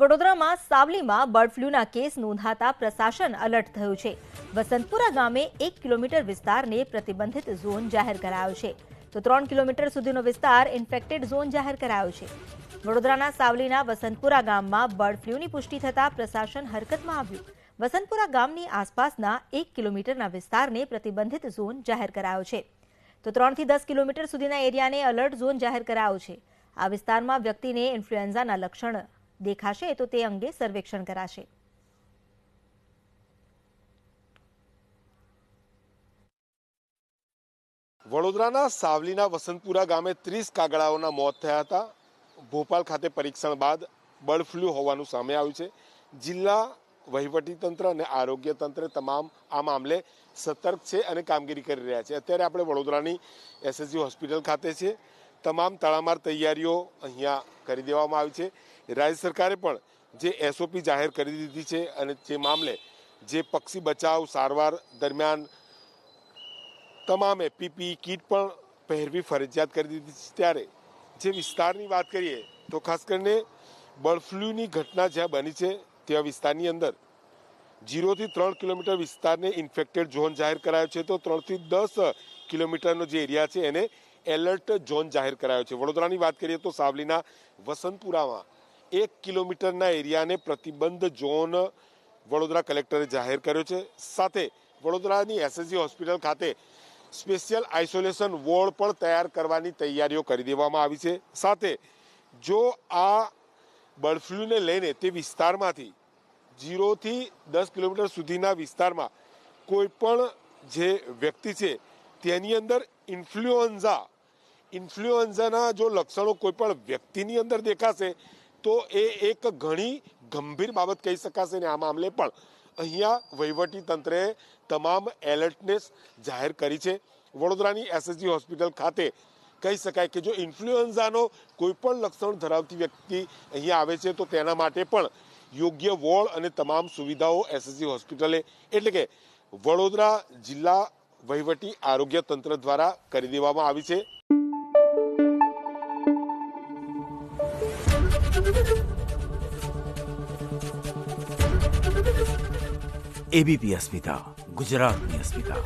વડોદરામાં સાવલીમાં bird ફ્લૂના case નોંધાતા પ્રશાસન અલર્ટ થયું છે. વસંતપુરા ગામે એક કિલોમીટર વિસ્તારને પ્રતિબંધિત ઝોન જાહેર કરાયો છે. તો ત્રણ કિલોમીટર સુધીનો વિસ્તાર ઇન્ફેક્ટેડ ઝોન જાહેર કરાયો છે. વડોદરાના સાવલીના વસંતપુરા ગામમાં બર્ડ ફ્લૂની પુષ્ટિ થતા પ્રશાસન હરકતમાં આવ્યું. વસંતપુરા ગામની આસપાસના એક કિલોમીટરના વિસ્તારને પ્રતિબંધિત ઝોન જાહેર કરાયો છે. તો ત્રણથી દસ કિલોમીટર સુધીના એરિયાને અલર્ટ ઝોન જાહેર કરાયો છે. આ વિસ્તારમાં વ્યક્તિને ઇન્ફ્લુએન્ઝાના લક્ષણ દેખાશે, તો તે અંગે સર્વેક્ષણ કરાશે. વડોદરાના સાવલીના વસંતપુરા ગામે ત્રીસ કાગડાઓના મોત થયા હતા. ભોપાલ ખાતે પરીક્ષણ બાદ બર્ડ ફ્લૂ હોવાનું સામે આવ્યું છે. જિલ્લા વહીવટીતંત્ર અને આરોગ્ય તંત્ર તમામ આ મામલે સતર્ક છે અને કામગીરી કરી રહ્યા છે. અત્યારે આપણે વડોદરાની એસએસજી હોસ્પિટલ ખાતે છે તમામ તડામાર તૈયારીઓ અહીંયા કરી દેવામાં આવી છે. રાજ્ય સરકારે પણ જે એસઓપી જાહેર કરી દીધી છે અને જે મામલે જે પક્ષી બચાવ સારવાર દરમિયાન તમામે પીપી કીટ પણ પહેરવી ફરજિયાત કરી દીધી છે. ત્યારે જે વિસ્તારની વાત કરીએ તો ખાસ કરીને બર્ડ ફ્લૂની ઘટના જ્યાં બની છે, ત્યાં વિસ્તારની અંદર જીરોથી ત્રણ કિલોમીટર વિસ્તારને ઇન્ફેક્ટેડ ઝોન જાહેર કરાયો છે. તો ત્રણથી દસ કિલોમીટરનો જે એરિયા છે એને એલર્ટ ઝોન જાહેર કરાયો છે. વડોદરાની વાત કરીએ તો સાવલીના વસંતપુરામાં એક કિલોમીટરના એરિયાને પ્રતિબંધ ઝોન વડોદરા કલેક્ટરે જાહેર કર્યો છે. સાથે વડોદરાની એસએસજી હોસ્પિટલ ખાતે સ્પેશિયલ આઇસોલેશન વોર્ડ પણ તૈયાર કરવાની તૈયારીઓ કરી દેવામાં આવી છે. સાથે જો આ બર્ડ ફ્લૂને લઈને તે વિસ્તારમાંથી જીરોથી દસ કિલોમીટર સુધીના વિસ્તારમાં કોઈ પણ જે વ્યક્તિ છે તેની અંદર ઇન્ફ્લુએન્ઝા ઇન્ફ્લુએન્ઝાના જો લક્ષણો કોઈ પણ વ્યક્તિની અંદર દેખાશે, તો એ એક ઘણી ગંભીર બાબત કહી શકાશે ને આ મામલે પણ. અહીંયા વહીવટી તંત્રે તમામ એલર્ટનેસ જાહેર કરી છે. વડોદરાની એસએસજી હોસ્પિટલ ખાતે કહી શકાય કે જો ઇન્ફ્લુએન્ઝાનો કોઈ પણ લક્ષણ ધરાવતી વ્યક્તિ અહીંયા આવે છે, તો તેના માટે પણ યોગ્ય વોર્ડ અને તમામ સુવિધાઓ એસએસજી હોસ્પિટલે. એટલે કે વડોદરા જિલ્લા વહીવટી આરોગ્ય તંત્ર દ્વારા કરી દેવામાં આવી છે. એબીપી અસ્મિતા ગુજરાતની અસ્મિતા